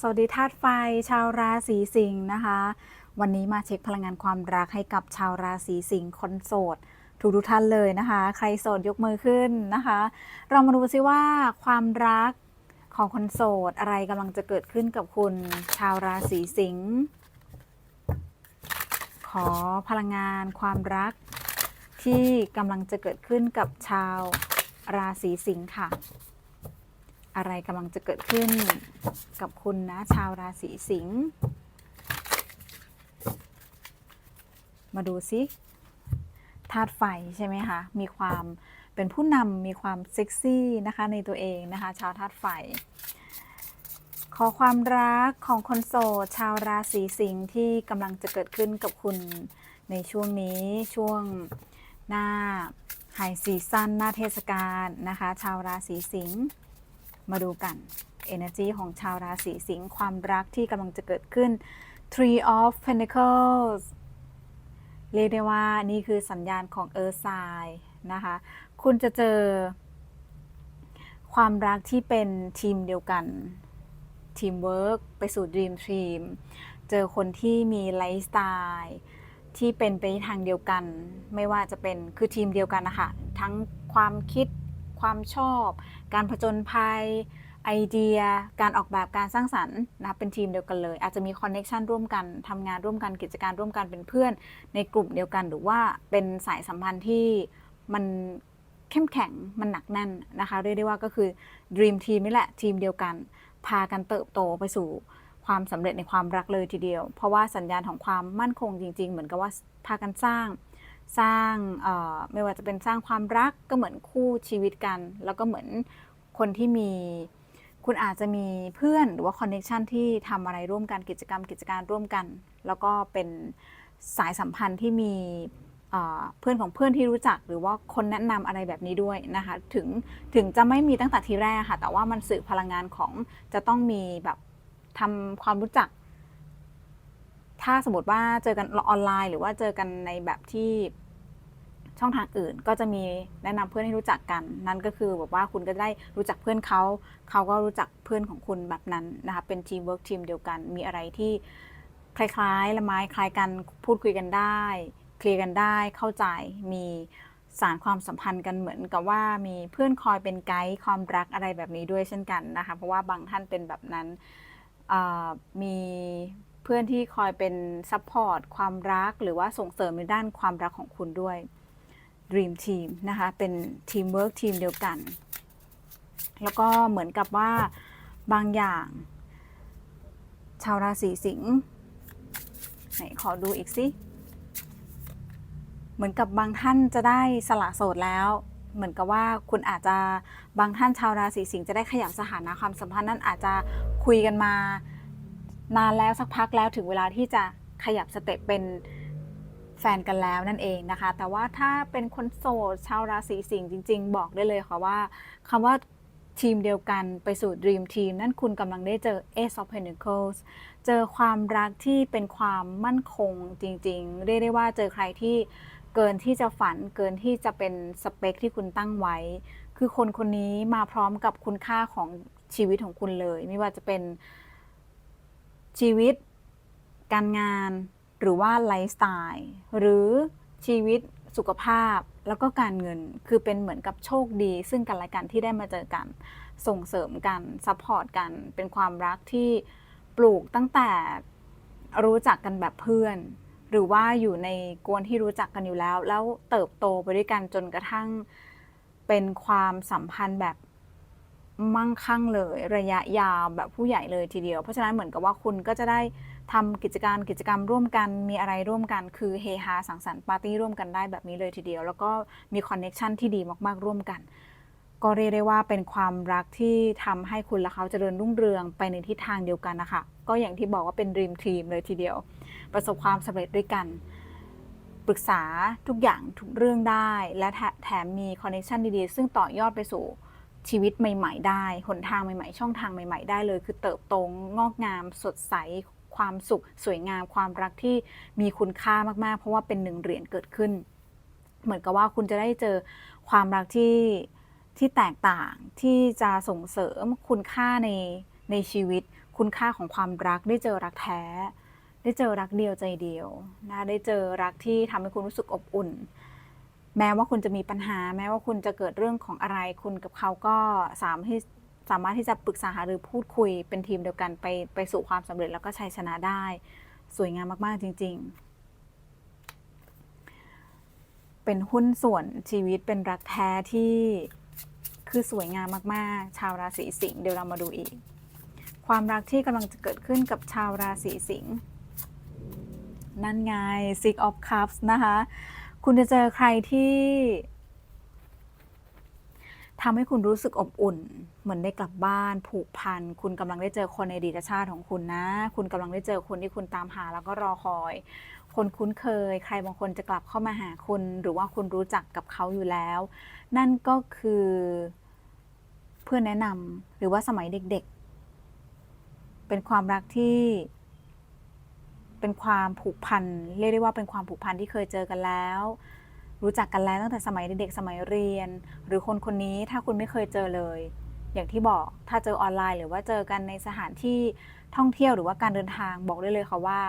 สวัสดีธาตุไฟ ชาวราศีสิงห์นะคะ วันนี้มาเช็คพลังงานความรักให้กับชาวราศีสิงห์คนโสดทุกทุกท่านเลยนะคะ ใครโสดยกมือขึ้นนะคะ เรามาดูซิว่าความรักของคนโสดอะไรกำลังจะเกิดขึ้นกับคุณชาวราศีสิงห์ขอพลังงานความรักที่กำลังจะเกิดขึ้นกับชาวราศีสิงห์ค่ะ อะไรกำลังจะเกิดขึ้นกับคุณนะ ชาวราศีสิงห์มาดูซิธาตุไฟใช่ไหมคะ มีความเป็นผู้นำมีความเซ็กซี่นะคะในตัวเองนะคะ ชาวธาตุไฟ ขอความรักของคนโสดชาวราศีสิงห์ที่กำลังจะเกิดขึ้นกับคุณในช่วงนี้ช่วงหน้าไฮซีซั่นหน้าเทศกาลนะคะ ชาวราศีสิงห์ มาดูกัน energy ของชาวราศีสิงห์ความรักที่กำลังจะเกิดขึ้น Three of Pentacles เรียกได้ว่านี่คือสัญญาณของ Earth Sign นะคะ คุณจะเจอ ความรักที่เป็นทีมเดียวกันทีมเวิร์กไปสู่ Dream Team เจอคนที่มีไลฟ์สไตล์ที่เป็นไปทางเดียวกัน ไม่ว่าจะเป็นคือทีมเดียวกันนะคะทั้งความคิดความชอบ การผจญภัย ไอเดีย การออกแบบการสร้างสรรค์นะคะเป็นทีมเดียวกันเลย อาจจะมีคอนเน็ชันร่วมกันทำงานร่วมกันกิจการร่วมกันเป็นเพื่อน ในกลุ่มเดียวกัน หรือว่าเป็นสายสัมพันธ์ที่มันเข้มแข็งมันหนักแน่นนะคะเรียกได้ว่าก็คือ Dream Team นี่แหละทีมเดียวกัน พากันเติบโตไปสู่ความสำเร็จในความรักเลยทีเดียว เพราะว่าสัญญาณของความมั่นคงจริง ๆ เหมือนกับว่าพากันสร้างสร้างไม่ว่าจะเป็นสร้างความรักก็เหมือนคู่ชีวิตกัน แล้วก็เหมือน คนที่มีคุณอาจจะมีเพื่อนหรือว่าคอนเน t ชันที่ทำอะไรร่วมกันกิจกรรม กิจการร่วมกัน แล้วก็เป็นสายสัมพันธ์ที่มีเพื่อนของเพื่อนที่รู้จักหรือว่าคนแนะนำอะไรแบบนี้ด้วยนะคะถึงถึงจะไม่มีตั้งแต่ทีแรกค่ะ แต่ว่ามันสื่อพลังงานของจะต้องมีแบบทำความรู้จัก ถ้าสมมติว่าเจอกันออนไลน์ หรือว่าเจอกันในแบบที่ ช่องทางอื่นก็จะมีแนะนำเพื่อนให้รู้จักกัน นั่นก็คือแบบว่าคุณก็ได้รู้จักเพื่อนเขาเขาก็รู้จักเพื่อนของคุณแบบนั้นนะคะเป็นทีมเวิร์กทีมเดียวกัน มีอะไรที่คล้ายๆละไม้คล้ายกันพูดคุยกันได้ เคลียร์กันได้เข้าใจมีสารความสัมพันธ์กันเหมือนกับว่ามีเพื่อนคอยเป็นไกด์ความรักอะไรแบบนี้ด้วยเช่นกันนะคะเพราะว่าบางท่านเป็นแบบนั้นมีเพื่อนที่คอยเป็นซัพพอร์ตความรักหรือว่าส่งเสริมในด้านความรักของคุณด้วย Dream Team นะคะ เป็นทีมเวิร์กทีมเดียวกัน แล้วก็เหมือนกับว่าบางอย่าง ชาวราศีสิงห์ไหนขอดูอีกสิเหมือนกับบางท่านจะได้สละโสดแล้ว เหมือนกับว่าคุณอาจจะบางท่านชาวราศีสิงห์จะได้ขยับสถานะความสัมพันธ์นั้นอาจจะคุยกันมานานแล้วสักพักแล้วถึงเวลาที่จะขยับสเต็ปเป็น แฟนกันแล้วนั่นเองนะคะ แต่ว่าถ้าเป็นคนโสดชาวราศีสิงห์จริง ๆ บอกได้เลยค่ะว่าคำว่าทีมเดียวกันไปสู่ Dream Team นั่นคุณกำลังได้เจอ Ace of Pentacles เจอความรักที่เป็นความมั่นคงจริงๆ เรียกได้ว่าเจอใครที่เกินที่จะฝันเกินที่จะเป็นสเปคที่คุณตั้งไว้ คือคนคนนี้มาพร้อมกับคุณค่าของชีวิตของคุณเลย ไม่ว่าจะเป็นชีวิต การงาน หรือว่าไลฟ์สไตล์หรือชีวิตสุขภาพแล้วก็การเงินคือเป็นเหมือนกับโชคดี ซึ่งกันและกันที่ได้มาเจอกัน ส่งเสริมกันซัพพอร์ตกัน เป็นความรักที่ปลูกตั้งแต่รู้จักกันแบบเพื่อน หรือว่าอยู่ในกวนที่รู้จักกันอยู่แล้ว แล้วเติบโตไปด้วยกันจนกระทั่งเป็นความสัมพันธ์แบบมั่งคั่งเลย ระยะยาวแบบผู้ใหญ่เลยทีเดียว เพราะฉะนั้นเหมือนกับว่าคุณก็จะได้ ทำกิจการกิจกรรมร่วมกันมีอะไรร่วมกัน คือเฮฮาสังสรรค์ปาร์ตี้ร่วมกันได้แบบนี้เลยทีเดียว แล้วก็มีคอนเน็ชันที่ดีมากๆร่วมกัน ก็เรียกได้ว่าเป็นความรักที่ทำให้คุณและเขาเจริญรุ่งเรืองไปในทิศทางเดียวกันนะคะ ก็อย่างที่บอกว่าเป็นด e ีมทีมเลยทีเดียว ประสบความสำเร็จด้วยกันปรึกษาทุกอย่างทุกเรื่องได้ และแถแถมมีคอนเนคชันดีๆ ซึ่งต่อยอดไปสู่ชีวิตใหม่ ๆ ได้ หนทางใหม่ ๆ ช่องทางใหม่ ๆ ได้เลย คือเติบโตงอกงามสดใส ความสุข สวยงามความรักที่มีคุณค่ามากๆ เพราะว่าเป็นหนึ่งเหรียญเกิดขึ้น เหมือนกับว่าคุณจะได้เจอความรักที่ที่แตกต่างที่จะส่งเสริมคุณค่าในในชีวิต คุณค่าของความรักได้เจอรักแท้ ได้เจอรักเดียวใจเดียวนะได้เจอรักที่ทำให้คุณรู้สึกอบอุ่น แม้ว่าคุณจะมีปัญหา แม้ว่าคุณจะเกิดเรื่องของอะไร คุณกับเขาก็สามารถ สามารถที่จะปรึกษาหารือพูดคุยเป็นทีมเดียวกันไปไปสู่ความสำเร็จแล้วก็ชัยชนะได้ สวยงามมาก ๆ จริง ๆ เป็นหุ้นส่วนชีวิตเป็นรักแท้ที่คือสวยงามมาก ๆ ชาวราศีสิงห์เดี๋ยวเรามาดูอีก ความรักที่กำลังจะเกิดขึ้นกับชาวราศีสิงห์นั่นไง Six of Cups นะคะ คุณจะเจอใครที่ ทำให้คุณรู้สึกอบอุ่น เหมือนได้กลับบ้านผูกพัน คุณกำลังได้เจอคนในดีตชาติของคุณนะ คุณกำลังได้เจอคนที่คุณตามหาแล้วก็รอคอย คนคุ้นเคย ใครบางคนจะกลับเข้ามาหาคุณ หรือว่าคุณรู้จักกับเขาอยู่แล้ว นั่นก็คือเพื่อนแนะนำหรือว่าสมัยเด็กๆ เป็นความรักที่เป็นความผูกพัน เรียกได้ว่าเป็นความผูกพันที่เคยเจอกันแล้ว รู้จักกันแล้วตั้งแต่สมัยเด็กๆสมัยเรียน หรือคนคนนี้ถ้าคุณไม่เคยเจอเลย อย่างที่บอกถ้าเจอออนไลน์ หรือว่าเจอกันในสถานที่ท่องเที่ยวหรือว่าการเดินทางบอกได้เลยค่ะว่า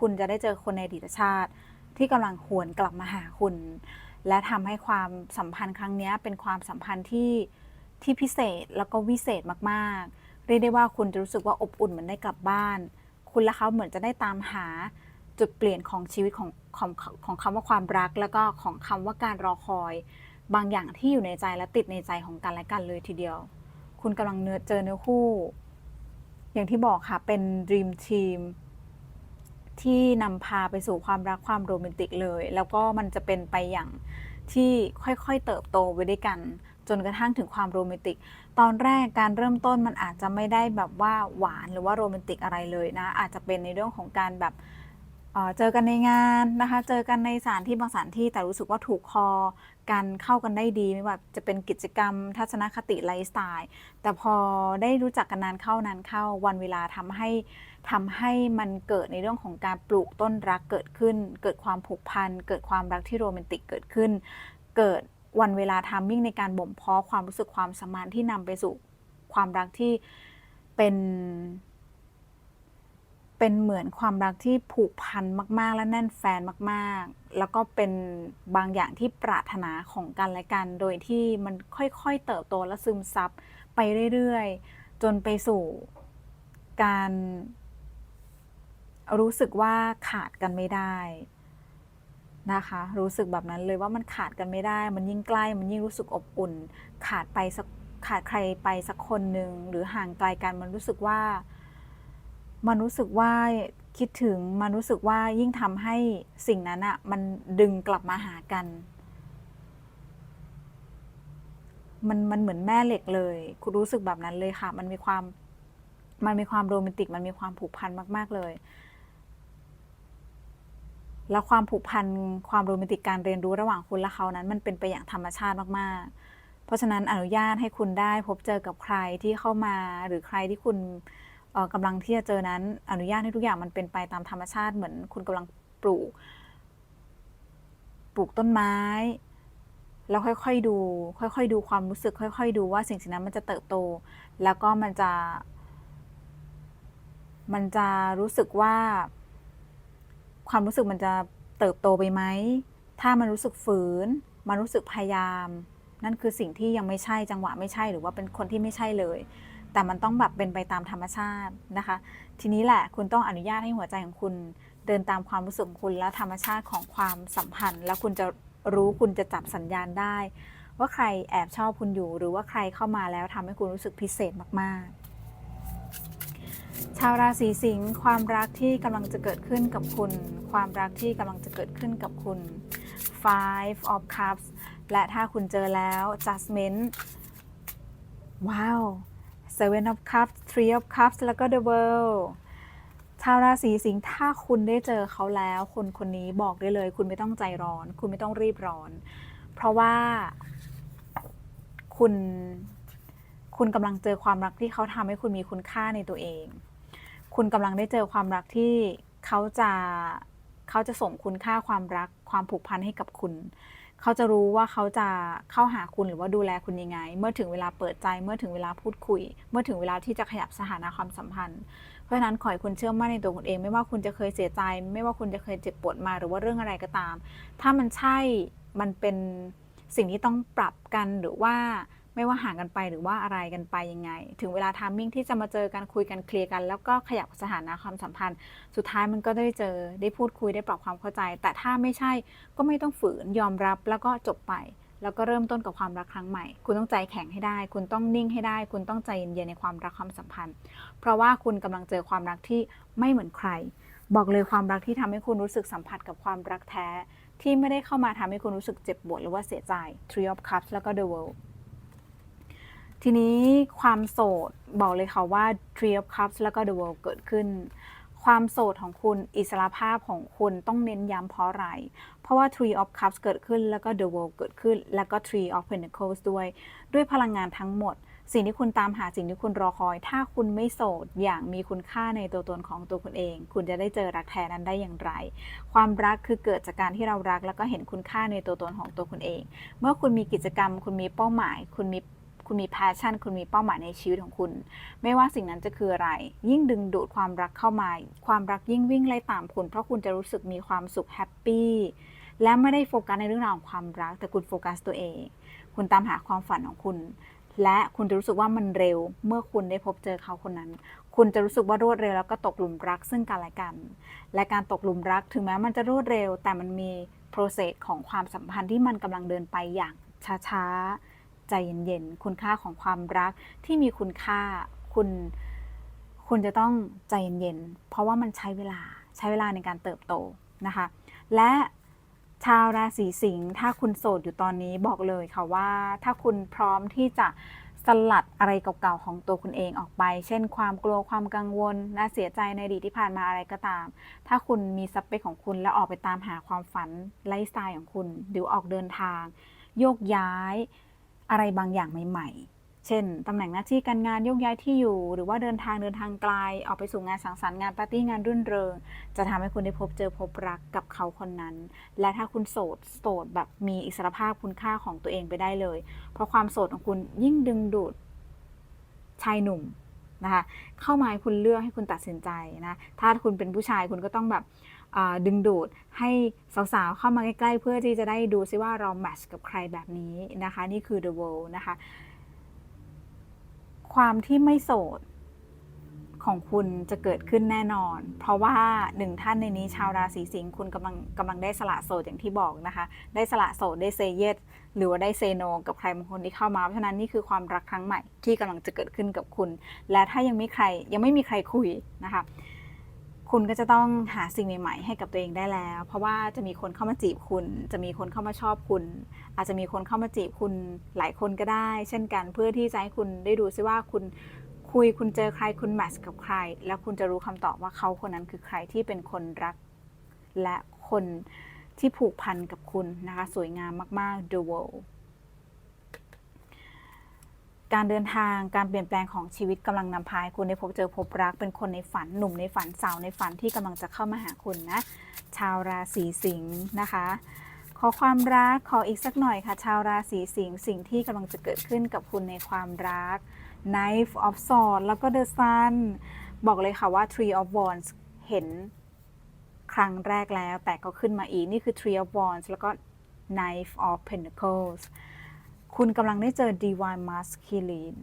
คุณจะได้เจอคนในอดีตชาติ ที่กำลังหวนกลับมาหาคุณ และทำให้ความสัมพันธ์ครั้งนี้เป็นความสัมพันธ์ที่ที่พิเศษแล้วก็วิเศษมากๆ เรียกได้ว่าคุณจะรู้สึกว่าอบอุ่นเหมือนได้กลับบ้าน คุณและเขาเหมือนจะได้ตามหาจุดเปลี่ยนของชีวิตของ ของของคำว่าความรัก แล้วก็ของคำว่าการรอคอย บางอย่างที่อยู่ในใจและติดในใจของกันและกันเลยทีเดียว คุณกำลังเนื้อเจอเนื้อคู่ อย่างที่บอกค่ะเป็น Dream Team ที่นำพาไปสู่ความรักความโรแมนติกเลย แล้วก็มันจะเป็นไปอย่างที่ค่อยๆเติบโตไปด้วยกัน จนกระทั่งถึงความโรแมนติก ตอนแรกการเริ่มต้นมันอาจจะไม่ได้แบบว่าหวานหรือว่าโรแมนติกอะไรเลยนะ อาจจะเป็นในเรื่องของการแบบ เจอกันในงานนะคะ เจอกันในสถานที่บางสถานที่แต่รู้สึกว่าถูกคอกันเข้ากันได้ดีไม่ว่าจะเป็นกิจกรรมทัศนคติไลฟ์สไตล์แต่พอได้รู้จักกันนานเข้านานเข้าวันเวลาทำให้ทำให้มันเกิดในเรื่องของการปลูกต้นรักเกิดขึ้น เกิดความผูกพันเกิดความรักที่โรแมนติกเกิดขึ้น เกิดวันเวลาทามมิ่งในการบ่มเพาะความรู้สึกความสมพันที่นำไปสู่ความรักที่เป็น เป็นเหมือนความรักที่ผูกพันมาก ๆ และแน่นแฟนมาก ๆ แล้วก็เป็นบางอย่างที่ปรารถนาของกันและกัน โดยที่มันค่อยๆเติบโตและซึมซับไปเรื่อยๆ จนไปสู่การรู้สึกว่าขาดกันไม่ได้นะคะ รู้สึกแบบนั้นเลยว่ามันขาดกันไม่ได้ มันยิ่งใกล้ มันยิ่งรู้สึกอบอุ่น ขาดไปสักขาดใครไปสักคนหนึ่งหรือห่างไกลกันมันรู้สึกว่า มันรู้สึกว่าคิดถึงมันรู้สึกว่ายิ่งทำให้สิ่งนั้นอะมันดึงกลับมาหากัน มันมันเหมือนแม่เหล็กเลย คุณรู้สึกแบบนั้นเลยค่ะ มันมีความมันมีความโรแมนติก มันมีความผูกพันมาก ๆ เลย แล้วความผูกพัน ความโรแมนติกการเรียนรู้ระหว่างคุณและเขานั้น มันเป็นไปอย่างธรรมชาติมาก ๆ เพราะฉะนั้นอนุญาตให้คุณได้พบเจอกับใครที่เข้ามา หรือใครที่คุณ กำลังที่จะเจอนั้นอนุญาตให้ทุกอย่างมันเป็นไปตามธรรมชาติเหมือนคุณกำลังปลูก ปลูกต้นไม้ แล้วค่อยๆดู ค่อยๆดูความรู้สึก ค่อย ๆ ดูว่าสิ่งสิ่งนั้นมันจะเติบโต แล้วก็มันจะ มันจะรู้สึกว่า ความรู้สึกมันจะเติบโตไปไหม ถ้ามันรู้สึกฝืน มันรู้สึกพยายาม นั่นคือสิ่งที่ยังไม่ใช่จังหวะไม่ใช่หรือว่าเป็นคนที่ไม่ใช่เลย แต่มันต้องแบบเป็นไปตามธรรมชาตินะคะ ทีนี้แหละคุณต้องอนุญาตให้หัวใจของคุณเดินตามความรู้สึกของคุณและธรรมชาติของความสัมพันธ์ แล้วคุณจะรู้คุณจะจับสัญญาณได้ ว่าใครแอบชอบคุณอยู่ หรือว่าใครเข้ามาแล้วทำให้คุณรู้สึกพิเศษมากๆ ชาวราศีสิงห์ความรักที่กำลังจะเกิดขึ้นกับคุณ ความรักที่กำลังจะเกิดขึ้นกับคุณ Five of Cups และถ้าคุณเจอแล้ว Judgment ว้าว Seven of Cups Three of Cups แล้วก็ The World ชาวราศีสิงห์ถ้าคุณได้เจอเขาแล้ว คนคนนี้บอกได้เลย คุณไม่ต้องใจร้อน คุณไม่ต้องรีบร้อน เพราะว่าคุณคุณกำลังเจอความรักที่เขาทำให้คุณมีคุณค่าในตัวเอง คุณกำลังได้เจอความรักที่เขาจะเขาจะส่งคุณค่าความรักความผูกพันให้กับคุณ เขาจะรู้ว่าเขาจะเข้าหาคุณหรือว่าดูแลคุณยังไง เมื่อถึงเวลาเปิดใจ เมื่อถึงเวลาพูดคุย เมื่อถึงเวลาที่จะขยับสถานะความสัมพันธ์ เพราะฉะนั้นขอให้คุณเชื่อมั่นในตัวคุณเอง ไม่ว่าคุณจะเคยเสียใจ ไม่ว่าคุณจะเคยเจ็บปวดมาหรือว่าเรื่องอะไรก็ตาม ถ้ามันใช่ มันเป็นสิ่งที่ต้องปรับกันหรือว่า ไม่ว่าห่างกันไปหรือว่าอะไรกันไปยังไง ถึงเวลาทามมิ่งที่จะมาเจอกันคุยกันเคลียร์กัน แล้วก็ขยับสถานะความสัมพันธ์ สุดท้ายมันก็ได้เจอได้พูดคุยได้ปรับความเข้าใจ แต่ถ้าไม่ใช่ก็ไม่ต้องฝืนยอมรับแล้วก็จบไป แล้วก็เริ่มต้นกับความรักครั้งใหม่ คุณต้องใจแข็งให้ได้ คุณต้องนิ่งให้ได้ คุณต้องใจเย็นๆในความรักความสัมพันธ์ เพราะว่าคุณกำลังเจอความรักที่ไม่เหมือนใคร บอกเลยความรักที่ทำให้คุณรู้สึกสัมผัสกับความรักแท้ที่ไม่ได้เข้ามาทำให้คุณรู้สึกเจ็บปวดหรือว่าเสียใจ Three of Cups แล้วก็ The World ทีนี้ความโสดบอกเลยค่ะว่า Three of Cups แล้วก็ The World เกิดขึ้น ความโสดของคุณอิสรภาพของคุณต้องเน้นย้ำเพราะอะไร เพราะว่า Three of Cups เกิดขึ้นแล้วก็ The World เกิดขึ้น แล้วก็ Three of Pentacles ด้วย ด้วยพลังงานทั้งหมด สิ่งที่คุณตามหาสิ่งที่คุณรอคอย ถ้าคุณไม่โสดอย่างมีคุณค่าในตัวตนของตัวคุณเอง คุณจะได้เจอรักแท้นั้นได้อย่างไร ความรักคือเกิดจากการที่เรารัก แล้วก็เห็นคุณค่าในตัวตนของตัวคุณเอง เมื่อคุณมีกิจกรรม คุณมีเป้าหมาย คุณมี คุณมีแพชชั่น คุณมีเป้าหมายในชีวิตของคุณ ไม่ว่าสิ่งนั้นจะคืออะไร ยิ่งดึงดูดความรักเข้ามา ความรักยิ่งวิ่งไล่ตามคุณ เพราะคุณจะรู้สึกมีความสุขแฮปปี้และไม่ได้โฟกัสในเรื่องราวของความรัก แต่คุณโฟกัสตัวเอง คุณตามหาความฝันของคุณ และคุณจะรู้สึกว่ามันเร็ว เมื่อคุณได้พบเจอเขาคนนั้น คุณจะรู้สึกว่ารวดเร็วแล้วก็ตกหลุมรักซึ่งกันและกัน และการตกหลุมรักถึงแม้มันจะรวดเร็ว แต่มันมี process ของความสัมพันธ์ที่มันกำลังเดินไปอย่างช้าๆ ใจเย็นๆ คุณค่าของความรักที่มีคุณค่าคุณคุณจะต้องใจเย็นๆ เพราะว่ามันใช้เวลาใช้เวลาในการเติบโตนะคะ และชาวราศีสิงห์ถ้าคุณโสดอยู่ตอนนี้บอกเลยค่ะว่า ถ้าคุณพร้อมที่จะสลัดอะไรเก่าๆของตัวคุณเองออกไป เช่น ความกลัวความกังวลและเสียใจในอดีตที่ผ่านมาอะไรก็ตาม ถ้าคุณมีสเปคของคุณแล้วออกไปตามหาความฝันไลฟ์สไตล์ของคุณหรือออกเดินทาง โยกย้าย อะไรบางอย่างใหม่ๆ เช่น ตำแหน่งหน้าที่การงานยกย้ายที่อยู่ หรือว่าเดินทางเดินทางไกล ออกไปสู่งานสังสรรค์งานปาร์ตี้งานรื่นเริง จะทำให้คุณได้พบเจอพบรักกับเขาคนนั้น และถ้าคุณโสดโสดแบบมีอิสรภาพคุณค่าของตัวเองไปได้เลย เพราะความโสดของคุณยิ่งดึงดูดชายหนุ่มนะคะเข้ามาให้คุณเลือกให้คุณตัดสินใจนะ ถ้าคุณเป็นผู้ชายคุณก็ต้องแบบ ดึงดูดให้สาวๆ เข้ามาใกล้ๆ เพื่อที่จะได้ดูซิว่าเราแมทช์กับใครแบบนี้นะคะ นี่คือ The World นะคะ ความที่ไม่โสดของคุณจะเกิดขึ้นแน่นอน เพราะว่าหนึ่งท่านในนี้ชาวราศีสิงห์คุณกำลังกำลังได้สละโสดอย่างที่บอกนะคะ ได้สละโสดได้เซเยสหรือว่าได้เซโนกับใครบางคนที่เข้ามา เพราะฉะนั้นนี่คือความรักครั้งใหม่ที่กำลังจะเกิดขึ้นกับคุณ และถ้ายังไม่ใครยังไม่มีใครคุยนะคะ คุณก็จะต้องหาสิ่งใหม่ๆให้กับตัวเองได้แล้ว เพราะว่าจะมีคนเข้ามาจีบคุณ จะมีคนเข้ามาชอบคุณ อาจจะมีคนเข้ามาจีบคุณหลายคนก็ได้ เช่นกันเพื่อที่จะให้คุณได้ดูซิว่าคุณคุยคุณเจอใครคุณแมทช์กับใคร แล้วคุณจะรู้คำตอบว่าเขาคนนั้นคือใครที่เป็นคนรัก และคนที่ผูกพันกับคุณนะคะ สวยงามมากๆ The World การเดินทางการเปลี่ยนแปลงของชีวิตกำลังนำพาคุณได้พบเจอพบรักเป็นคนในฝันหนุ่มในฝันสาวในฝันที่กำลังจะเข้ามาหาคุณนะ ชาวราศีสิงห์นะคะ ขอความรักขออีกสักหน่อยค่ะ ชาวราศีสิงห์สิ่งที่กำลังจะเกิดขึ้นกับคุณในความรัก Knife of Swords แล้วก็ The Sun บอกเลยค่ะว่า tree of Wands เห็นครั้งแรกแล้วแต่ก็ขึ้นมาอีก นี่คือ tree of Wands แล้วก็ Knife of Pentacles คุณกำลังได้เจอ Divine Masculine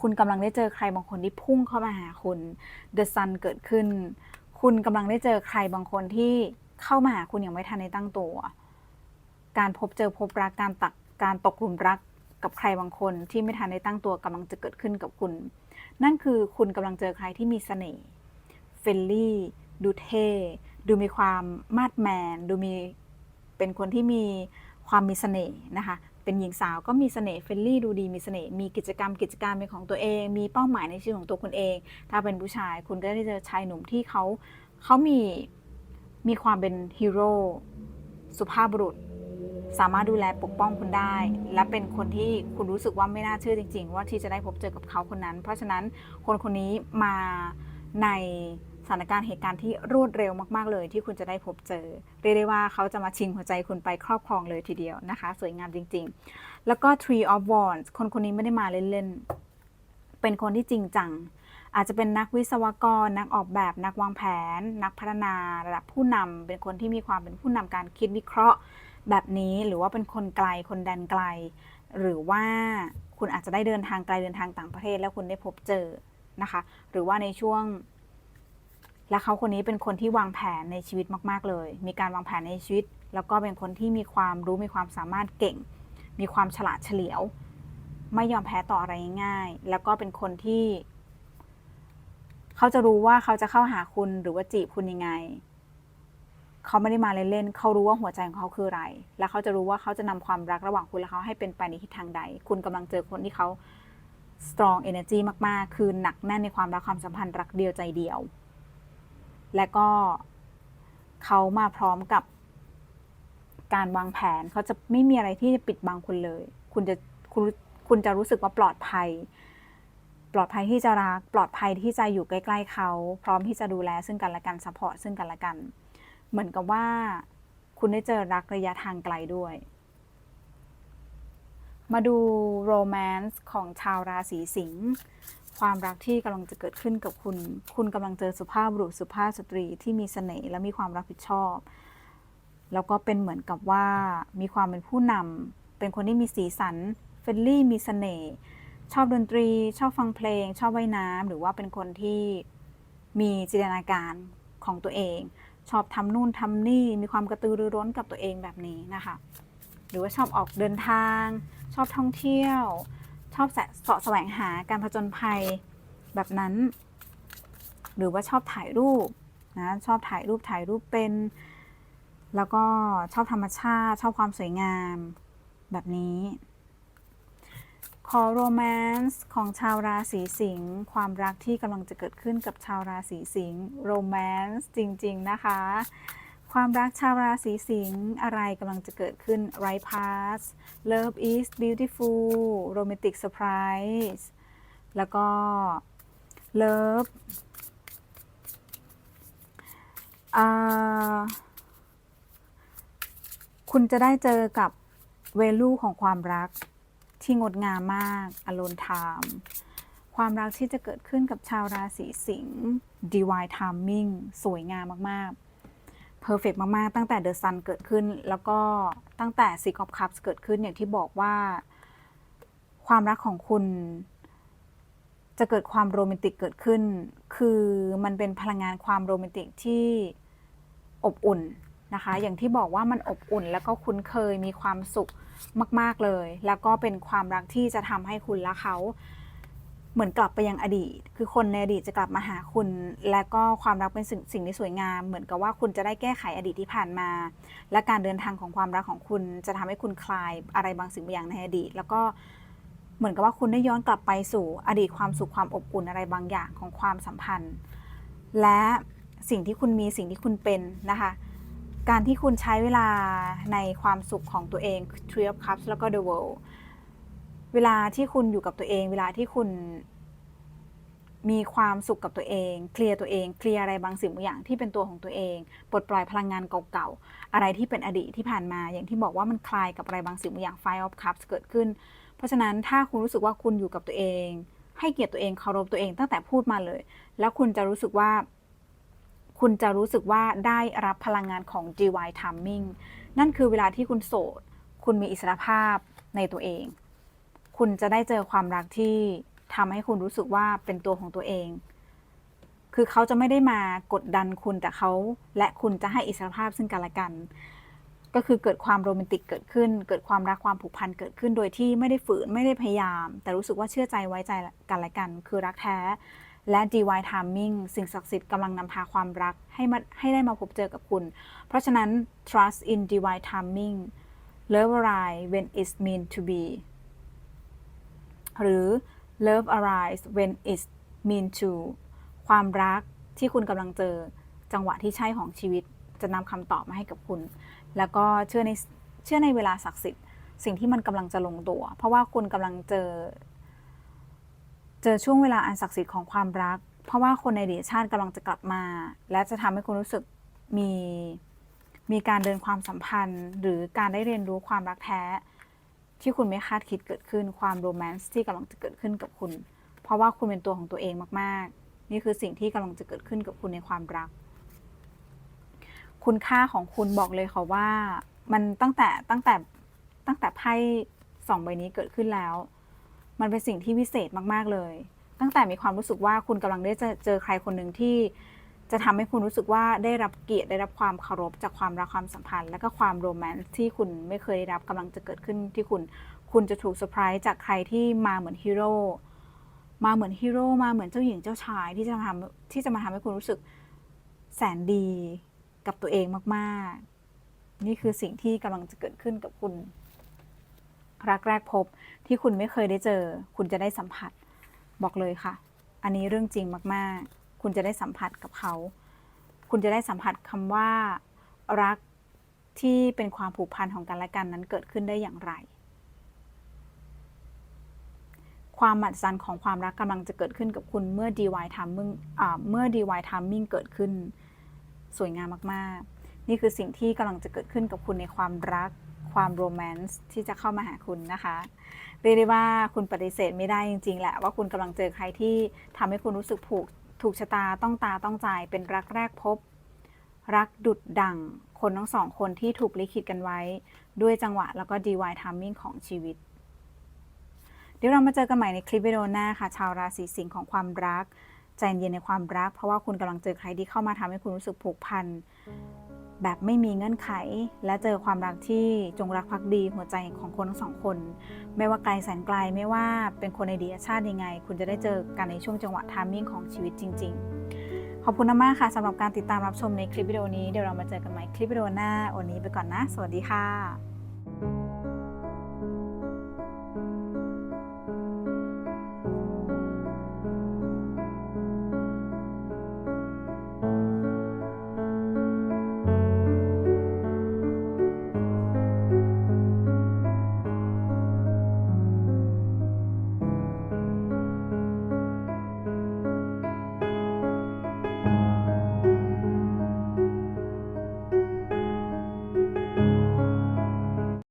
คุณกำลังได้เจอใครบางคนที่พุ่งเข้ามาหาคุณ The Sun เกิดขึ้น คุณกำลังได้เจอใครบางคนที่เข้ามาหาคุณอย่างไม่ทันในตั้งตัว การพบเจอพบรักการตักการตกหลุมรักกับใครบางคนที่ไม่ทันได้ตั้งตัวกำลังจะเกิดขึ้นกับคุณ นั่นคือคุณกำลังเจอใครที่มีเสน่ห์เฟลลี่ดูเท่ดูมีความมาดแมน ดูมีเป็นคนที่มีความมีเสน่ห์นะคะ เป็นหญิงสาวก็มีเสน่ห์เฟลลี่ดูดีมีเสน่ห์มีกิจกรรมกิจการเป็นของตัวเอง มีเป้าหมายในชีวิตของตัวคุณเอง ถ้าเป็นผู้ชายคุณก็ได้เจอชายหนุ่มที่เขาเขามีมีความเป็นฮีโร่สุภาพบุรุษ สามารถดูแลปกป้องคุณได้ และเป็นคนที่คุณรู้สึกว่าไม่น่าเชื่อจริง ๆ ว่าที่จะได้พบเจอกับเขาคนนั้น เพราะฉะนั้นคนคนนี้มาใน สถานการณ์เหตุการณ์ที่รวดเร็วมากๆเลย ที่คุณจะได้พบเจอ เรียกได้ว่าเขาจะมาชิงหัวใจคุณไปครอบครองเลยทีเดียวนะคะ สวยงามจริง ๆ แล้วก็ Tree of Wands คนคนนี้ไม่ได้มาเล่นๆ เป็นคนที่จริงจัง อาจจะเป็นนักวิศวกร นักออกแบบ นักวางแผน นักพัฒนาระดับผู้นำเป็นคนที่มีความเป็นผู้นำการคิดวิเคราะห์แบบนี้ หรือว่าเป็นคนไกล คนแดนไกล หรือว่าคุณอาจจะได้เดินทางไกลเดินทางต่างประเทศ แล้วคุณได้พบเจอนะคะ หรือว่าในช่วง และเขาคนนี้เป็นคนที่วางแผนในชีวิตมาก ๆ เลย มีการวางแผนในชีวิต แล้วก็เป็นคนที่มีความรู้มีความสามารถเก่ง มีความฉลาดเฉลียว ไม่ยอมแพ้ต่ออะไรง่าย แล้วก็เป็นคนที่ เขาจะรู้ว่าเขาจะเข้าหาคุณหรือว่าจีบคุณยังไง เขาไม่ได้มาเล่นๆเขารู้ว่าหัวใจของเขาคืออะไร และเขาจะรู้ว่าเขาจะนำความรักระหว่างคุณและเขาให้เป็นไปในทิศทางใด คุณกำลังเจอคนที่เขา strong energy มากๆ คือหนักแน่นในความรักความสัมพันธ์รักเดียวใจเดียว และก็เขามาพร้อมกับการวางแผนเขาจะไม่มีอะไรที่จะปิดบังคุณเลย คุณจะคุณคุณจะรู้สึกว่าปลอดภัย ปลอดภัยที่จะรัก ปลอดภัยที่จะอยู่ใกล้ๆเขา พร้อมที่จะดูแลซึ่งกันและกันซัพพอร์ตซึ่งกันและกัน เหมือนกับว่าคุณได้เจอรักระยะทางไกลด้วย มาดูโรแมนต์ของชาวราศีสิงห์ ความรักที่กำลังจะเกิดขึ้นกับคุณ คุณกำลังเจอสุภาพบุรุษสุภาพสตรีที่มีเสน่ห์และมีความรับผิดชอบ แล้วก็เป็นเหมือนกับว่ามีความเป็นผู้นำเป็นคนที่มีสีสันเฟรนลี่มีเสน่ห์ชอบดนตรี ชอบฟังเพลง ชอบว่ายน้ำหรือว่าเป็นคนที่มีจินตนาการของตัวเอง ชอบทำนู่นทำนี่มีความกระตือรือร้นกับตัวเองแบบนี้นะคะ หรือว่าชอบออกเดินทาง ชอบท่องเที่ยว ชอบสะเสาะแสวงหาการผจญภัยแบบนั้น หรือว่าชอบถ่ายรูปนะชอบถ่ายรูปถ่ายรูปเป็น แล้วก็ชอบธรรมชาติ ชอบความสวยงามแบบนี้ขอโรแมนต์ของชาวราศีสิงห์ความรักที่กำลังจะเกิดขึ้นกับชาวราศีสิงห์โรแมนต์จริง ๆ นะคะ ความรักชาวราศีสิงห์อะไรกำลังจะเกิดขึ้น right path love is beautiful romantic surprise แล้วก็ love คุณจะได้เจอกับ value ของความรักที่งดงามมาก alone time ความรักที่จะเกิดขึ้นกับชาวราศีสิงห์ divine timing สวยงามมาก ๆ perfect มากๆ ตั้งแต่ the sun เกิดขึ้น แล้วก็ตั้งแต่ six of cups เกิดขึ้นอย่างที่บอกว่า ความรักของคุณ จะเกิดความโรแมนติกเกิดขึ้น คือมันเป็นพลังงานความโรแมนติกที่อบอุ่นนะคะ อย่างที่บอกว่ามันอบอุ่น แล้วก็คุ้นเคยมีความสุขมาก ๆเลย แล้วก็เป็นความรักที่จะทำให้คุณและเขา เหมือนกลับไปยังอดีต คือคนในอดีตจะกลับมาหาคุณ และก็ความรักเป็นสิ่งสิ่งที่สวยงาม เหมือนกับว่าคุณจะได้แก้ไขอดีตที่ผ่านมา และการเดินทางของความรักของคุณจะทำให้คุณคลายอะไรบางสิ่งบางอย่างในอดีต แล้วก็เหมือนกับว่าคุณได้ย้อนกลับไปสู่อดีตความสุขความอบอุ่นอะไรบางอย่างของความสัมพันธ์ และสิ่งที่คุณมีสิ่งที่คุณเป็นนะคะ การที่คุณใช้เวลาในความสุขของตัวเอง Three of Cups แล้วก็ The World เวลาที่คุณอยู่กับตัวเอง เวลาที่คุณมีความสุขกับตัวเอง เคลียร์ตัวเอง เคลียร์อะไรบางสิ่งบางอย่างที่เป็นตัวของตัวเอง ปลดปล่อยพลังงานเก่าๆ อะไรที่เป็นอดีตที่ผ่านมา อย่างที่บอกว่ามันคลายกับอะไรบางสิ่งบางอย่าง Five of Cups เกิดขึ้น เพราะฉะนั้นถ้าคุณรู้สึกว่าคุณอยู่กับตัวเอง ให้เกียรติตัวเอง เคารพตัวเองตั้งแต่พูดมาเลย แล้วคุณจะรู้สึกว่า คุณจะรู้สึกว่าได้รับพลังงานของ DY Timing นั่นคือเวลาที่คุณโสด คุณมีอิสรภาพในตัวเอง คุณจะได้เจอความรักที่ทำให้คุณรู้สึกว่าเป็นตัวของตัวเอง คือเขาจะไม่ได้มากดดันคุณแต่เขาและคุณจะให้อิสรภาพซึ่งกันและกัน ก็คือเกิดความโรแมนติกเกิดขึ้น เกิดความรักความผูกพันเกิดขึ้นโดยที่ไม่ได้ฝืนไม่ได้พยายาม แต่รู้สึกว่าเชื่อใจไว้ใจกันและกัน คือรักแท้ และ DY Timing สิ่งศักดิ์สิทธิ์กำลังนำพาความรักให้มาให้ได้มาพบเจอกับคุณ เพราะฉะนั้น trust in DY Timing love arrive when it's meant to be หรือ love arise when it's meant to ความรักที่คุณกำลังเจอจังหวะที่ใช่ของชีวิตจะนำคำตอบมาให้กับคุณ แล้วก็เชื่อในเชื่อในเวลาศักดิ์สิทธิ์สิ่งที่มันกำลังจะลงตัว เพราะว่าคุณกำลังเจอ เจอช่วงเวลาอันศักดิ์สิทธิ์ของความรัก เพราะว่าคนในอดีตชาติกำลังจะกลับมา และจะทำให้คุณรู้สึกมีมีการเดินความสัมพันธ์ หรือการได้เรียนรู้ความรักแท้ ที่คุณไม่คาดคิดเกิดขึ้น ความโรแมนต์ที่กำลังจะเกิดขึ้นกับคุณ เพราะว่าคุณเป็นตัวของตัวเองมาก ๆ นี่คือสิ่งที่กำลังจะเกิดขึ้นกับคุณในความรัก คุณค่าของคุณบอกเลยค่ะว่า มันตั้งแต่ตั้งแต่ตั้งแต่ไพ่สองใบนี้เกิดขึ้นแล้ว มันเป็นสิ่งที่วิเศษมาก ๆ เลย ตั้งแต่มีความรู้สึกว่าคุณกำลังได้จะเจอใครคนหนึ่งที่ จะทำให้คุณรู้สึกว่าได้รับเกียรติได้รับความเคารพจากความรักความสัมพันธ์ และก็ความโรแมนต์ที่คุณไม่เคยได้รับกำลังจะเกิดขึ้นที่คุณ คุณจะถูกเซอร์ไพรส์จากใครที่มาเหมือนฮีโร่มาเหมือนฮีโร่มาเหมือนเจ้าหญิงเจ้าชายที่จะทำที่จะมาทำให้คุณรู้สึกแสนดีกับตัวเองมากๆ นี่คือสิ่งที่กำลังจะเกิดขึ้นกับคุณ รักแรกพบที่คุณไม่เคยได้เจอ คุณจะได้สัมผัส บอกเลยค่ะ อันนี้เรื่องจริงมาก ๆ คุณจะได้สัมผัสกับเขา คุณจะได้สัมผัสคำว่ารักที่เป็นความผูกพันของกันและกันนั้นเกิดขึ้นได้อย่างไร ความหมัดซันของความรักกำลังจะเกิดขึ้นกับคุณเมื่อ DY timing อ่าเมื่อ DY timing เกิดขึ้น สวยงามมากๆ นี่คือสิ่งที่กำลังจะเกิดขึ้นกับคุณในความรักความโรแมนต์ที่จะเข้ามาหาคุณนะคะ เรียกได้ว่าคุณปฏิเสธไม่ได้จริงๆแหละว่าคุณกำลังเจอใครที่ทำให้คุณรู้สึกผูก ถูกชะตาต้องตาต้องใจเป็นรักแรกพบ รักดุดดัง คนทั้งสองคนที่ถูกลิขิตกันไว้ ด้วยจังหวะแล้วก็ DY timing ของชีวิต เดี๋ยวเรามาเจอกันใหม่ในคลิปวิดีโอหน้าค่ะ ชาวราศีสิงห์ของความรัก ใจเย็นในความรัก เพราะว่าคุณกำลังเจอใครที่เข้ามาทำให้คุณรู้สึกผูกพัน แบบไม่มีเงื่อนไข และเจอความรักที่จงรักภักดีหัวใจของคนทั้งสองคน ไม่ว่าไกลแสนไกลไม่ว่าเป็นคนในเดีตชาติยังไง คุณจะได้เจอกันในช่วงจังหวะทามมิ่งของชีวิตจริง ๆ ขอบคุณมากค่ะสำหรับการติดตามรับชมในคลิปวิดีโอนี้เดี๋ยวเรามาเจอกันใหม่คลิปวิดีโอหน้าวันนี้ไปก่อนนะ สวัสดีค่ะ